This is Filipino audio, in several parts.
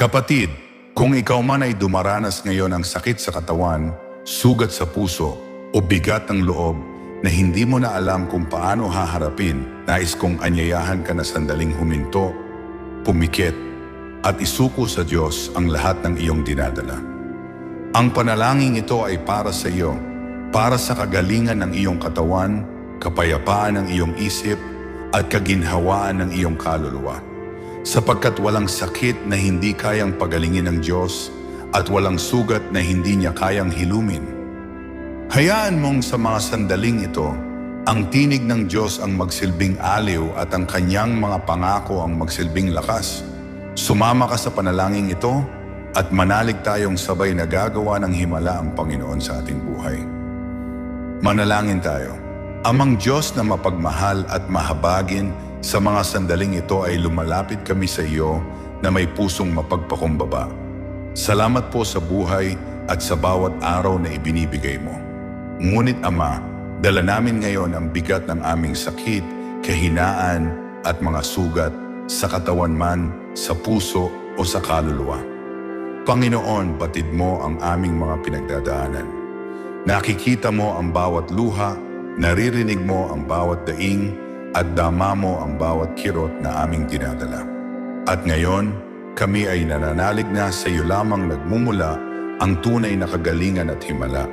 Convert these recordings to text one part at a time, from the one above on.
Kapatid, kung ikaw man ay dumaranas ngayon ng sakit sa katawan, sugat sa puso, o bigat ng loob na hindi mo na alam kung paano haharapin, nais kong anyayahan ka na sandaling huminto, pumikit, at isuko sa Diyos ang lahat ng iyong dinadala. Ang panalangin ito ay para sa iyo, para sa kagalingan ng iyong katawan, kapayapaan ng iyong isip, at kaginhawaan ng iyong kaluluwa. Sapagkat walang sakit na hindi kayang pagalingin ng Diyos at walang sugat na hindi niya kayang hilumin. Hayaan mong sa mga sandaling ito, ang tinig ng Diyos ang magsilbing aliw at ang kanyang mga pangako ang magsilbing lakas. Sumama ka sa panalangin ito at manalig tayong sabay na gagawa ng himala ang Panginoon sa ating buhay. Manalangin tayo. Amang Diyos na mapagmahal at mahabagin, sa mga sandaling ito ay lumalapit kami sa iyo na may pusong mapagpakumbaba. Salamat po sa buhay at sa bawat araw na ibinibigay mo. Ngunit Ama, dala namin ngayon ang bigat ng aming sakit, kahinaan at mga sugat sa katawan man, sa puso o sa kaluluwa. Panginoon, batid mo ang aming mga pinagdadaanan. Nakikita mo ang bawat luha, naririnig mo ang bawat daing, at dama mo ang bawat kirot na aming dinadala. At ngayon, kami ay nananalig na sa iyo lamang nagmumula ang tunay na kagalingan at himala.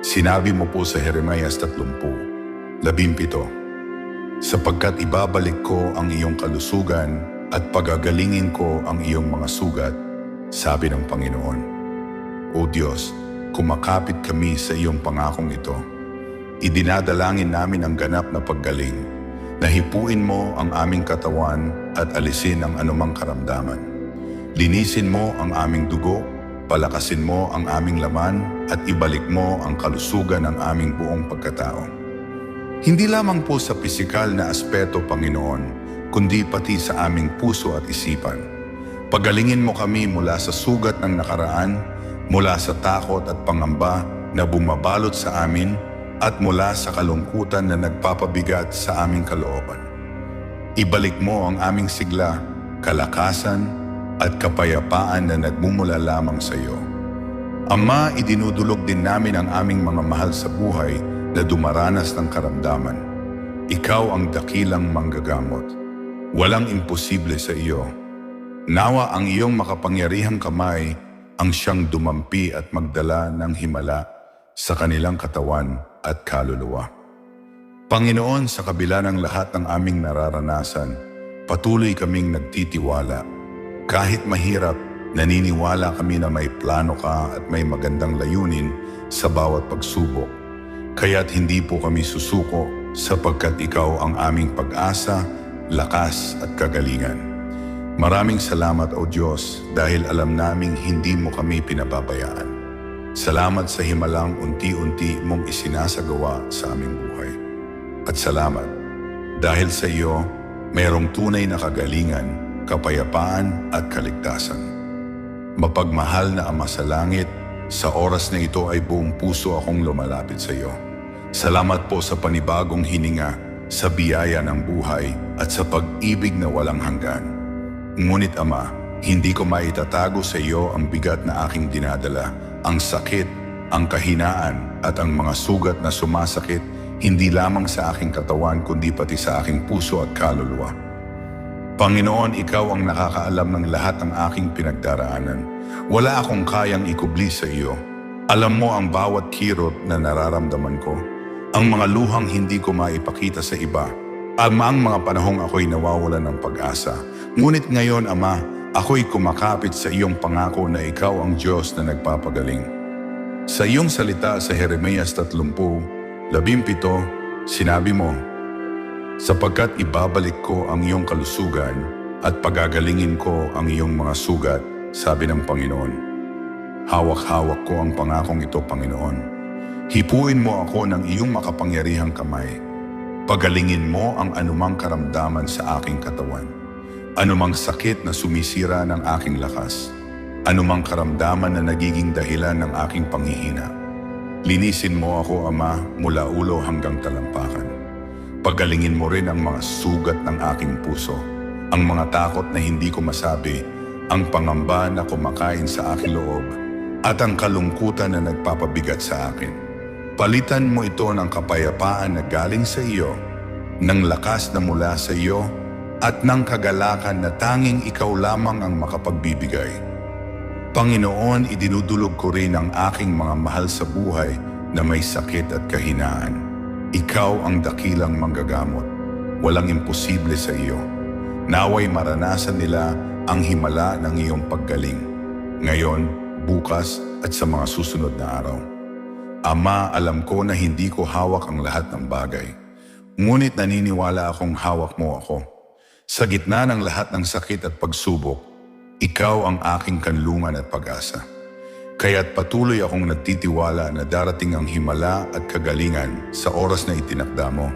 Sinabi mo po sa Jeremias 30, 17, sapagkat ibabalik ko ang iyong kalusugan at pagagalingin ko ang iyong mga sugat, sabi ng Panginoon. O Diyos, kumakapit kami sa iyong pangakong ito. Idinadalangin namin ang ganap na paggaling. Nahipuin mo ang aming katawan at alisin ang anumang karamdaman. Linisin mo ang aming dugo, palakasin mo ang aming laman at ibalik mo ang kalusugan ng aming buong pagkatao. Hindi lamang po sa pisikal na aspeto, Panginoon, kundi pati sa aming puso at isipan. Pagalingin mo kami mula sa sugat ng nakaraan, mula sa takot at pangamba na bumabalot sa amin, at mula sa kalungkutan na nagpapabigat sa aming kalooban. Ibalik mo ang aming sigla, kalakasan, at kapayapaan na nagmumula lamang sa iyo. Ama, idinudulog din namin ang aming mga mahal sa buhay na dumaranas ng karamdaman. Ikaw ang dakilang manggagamot. Walang imposible sa iyo. Nawa ang iyong makapangyarihang kamay ang siyang dumampi at magdala ng himala sa kanilang katawan at kaluluwa. Panginoon, sa kabila ng lahat ng aming nararanasan, patuloy kaming nagtitiwala. Kahit mahirap, naniniwala kami na may plano ka at may magandang layunin sa bawat pagsubok. Kaya't hindi po kami susuko sapagkat ikaw ang aming pag-asa, lakas at kagalingan. Maraming salamat o Diyos dahil alam naming hindi mo kami pinababayaan. Salamat sa himalang unti-unti mong isinasagawa sa aming buhay. At salamat dahil sa iyo mayroong tunay na kagalingan, kapayapaan at kaligtasan. Mapagmahal na Ama sa langit, sa oras na ito ay buong puso akong lumalapit sa iyo. Salamat po sa panibagong hininga, sa biyaya ng buhay at sa pag-ibig na walang hanggan. Ngunit Ama, hindi ko maitatago sa iyo ang bigat na aking dinadala, ang sakit, ang kahinaan at ang mga sugat na sumasakit hindi lamang sa aking katawan kundi pati sa aking puso at kaluluwa. Panginoon, Ikaw ang nakakaalam ng lahat ng aking pinagdaraanan. Wala akong kayang ikubli sa iyo. Alam mo ang bawat kirot na nararamdaman ko. Ang mga luhang hindi ko maipakita sa iba. Ang mga panahong ako'y nawawalan ng pag-asa. Ngunit ngayon, Ama, ako'y kumakapit sa iyong pangako na ikaw ang Diyos na nagpapagaling. Sa iyong salita sa Jeremias 30, 17, sinabi mo, sapagkat ibabalik ko ang iyong kalusugan at pagagalingin ko ang iyong mga sugat, sabi ng Panginoon. Hawak-hawak ko ang pangakong ito, Panginoon. Hipuin mo ako ng iyong makapangyarihang kamay. Pagalingin mo ang anumang karamdaman sa aking katawan. Anumang sakit na sumisira ng aking lakas. Anumang karamdaman na nagiging dahilan ng aking panghihina. Linisin mo ako, Ama, mula ulo hanggang talampakan. Pagalingin mo rin ang mga sugat ng aking puso, ang mga takot na hindi ko masabi ang pangamba na kumakain sa aking loob, at ang kalungkutan na nagpapabigat sa akin. Palitan mo ito ng kapayapaan na galing sa iyo, ng lakas na mula sa iyo, at ng kagalakan na tanging ikaw lamang ang makapagbibigay. Panginoon, idinudulog ko rin ang aking mga mahal sa buhay na may sakit at kahinaan. Ikaw ang dakilang manggagamot. Walang imposible sa iyo. Naway maranasan nila ang himala ng iyong paggaling. Ngayon, bukas at sa mga susunod na araw. Ama, alam ko na hindi ko hawak ang lahat ng bagay. Ngunit naniniwala akong hawak mo ako. Sa gitna ng lahat ng sakit at pagsubok, ikaw ang aking kanlungan at pag-asa. Kaya't patuloy akong nagtitiwala na darating ang himala at kagalingan sa oras na itinakda mo.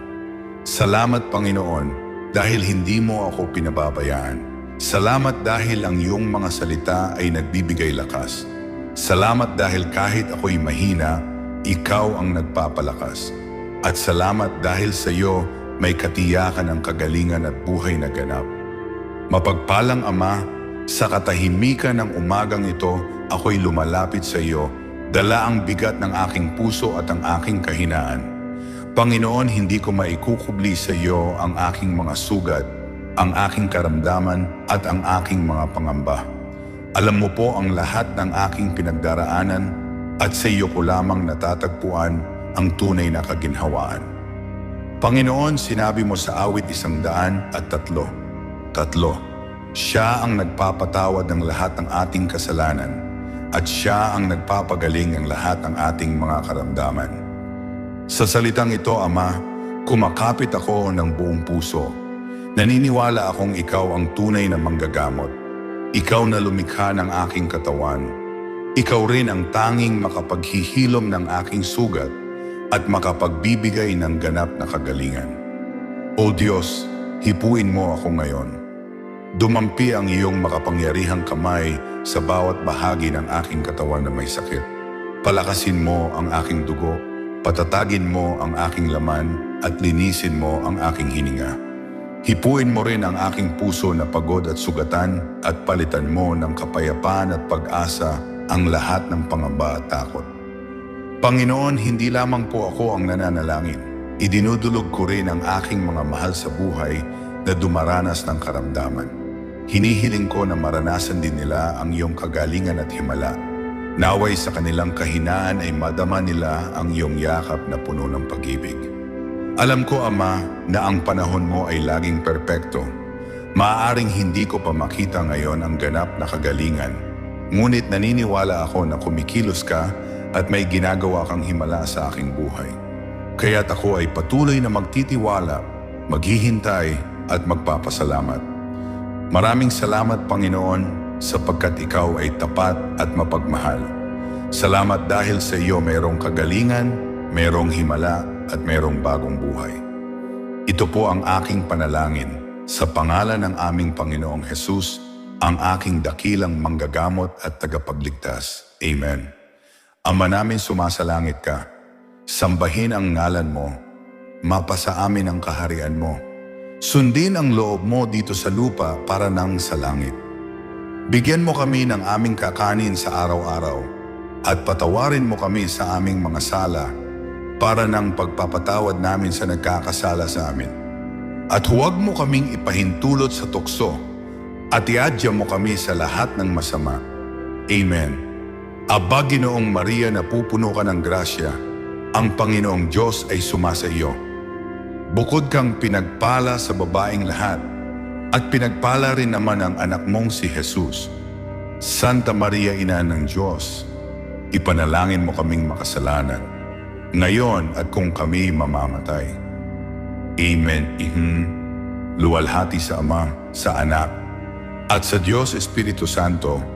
Salamat Panginoon dahil hindi mo ako pinababayaan. Salamat dahil ang iyong mga salita ay nagbibigay lakas. Salamat dahil kahit ako'y mahina, ikaw ang nagpapalakas. At salamat dahil sa iyo may katiyakan ng kagalingan at buhay na ganap. Mapagpalang Ama, sa katahimikan ng umagang ito, ako'y lumalapit sa iyo, dala ang bigat ng aking puso at ang aking kahinaan. Panginoon, hindi ko maikukubli sa iyo ang aking mga sugat, ang aking karamdaman at ang aking mga pangamba. Alam mo po ang lahat ng aking pinagdaraanan at sa iyo ko lamang natatagpuan ang tunay na kaginhawaan. Panginoon, sinabi mo sa awit isang daan at tatlo. Tatlo, siya ang nagpapatawad ng lahat ng ating kasalanan at siya ang nagpapagaling ng lahat ng ating mga karamdaman. Sa salitang ito, Ama, kumakapit ako ng buong puso. Naniniwala akong ikaw ang tunay na manggagamot. Ikaw na lumikha ng aking katawan. Ikaw rin ang tanging makapaghihilom ng aking sugat at makapagbibigay ng ganap na kagalingan. O Diyos, hipuin mo ako ngayon. Dumampi ang iyong makapangyarihang kamay sa bawat bahagi ng aking katawan na may sakit. Palakasin mo ang aking dugo, patatagin mo ang aking laman at linisin mo ang aking hininga. Hipuin mo rin ang aking puso na pagod at sugatan at palitan mo ng kapayapaan at pag-asa ang lahat ng pangamba at takot. Panginoon, hindi lamang po ako ang nananalangin. Idinudulog ko rin ang aking mga mahal sa buhay na dumaranas ng karamdaman. Hinihiling ko na maranasan din nila ang iyong kagalingan at himala. Naway sa kanilang kahinaan ay madama nila ang iyong yakap na puno ng pag-ibig. Alam ko, Ama, na ang panahon mo ay laging perpekto. Maaaring hindi ko pa makita ngayon ang ganap na kagalingan. Ngunit naniniwala ako na kumikilos ka at may ginagawa kang himala sa aking buhay. Kaya't ako ay patuloy na magtitiwala, maghihintay at magpapasalamat. Maraming salamat Panginoon sapagkat ikaw ay tapat at mapagmahal. Salamat dahil sa iyo mayroong kagalingan, mayroong himala at mayroong bagong buhay. Ito po ang aking panalangin sa pangalan ng aming Panginoong Hesus, ang aking dakilang manggagamot at tagapagligtas. Amen. Ama namin sumasalangit ka, sambahin ang ngalan mo, mapasa amin ang kaharian mo. Sundin ang loob mo dito sa lupa para nang sa langit. Bigyan mo kami ng aming kakanin sa araw-araw at patawarin mo kami sa aming mga sala para ng pagpapatawad namin sa nagkakasala sa amin. At huwag mo kaming ipahintulot sa tukso at iadya mo kami sa lahat ng masama. Amen. Aba Ginoong Maria na pupuno ka ng grasya, ang Panginoong Diyos ay sumasa iyo. Bukod kang pinagpala sa babaeng lahat, at pinagpala rin naman ang anak mong si Jesus. Santa Maria Ina ng Diyos, ipanalangin mo kaming makasalanan, ngayon at kung kami mamamatay. Amen. Ihm. Luwalhati sa Ama, sa Anak, at sa Diyos Espiritu Santo,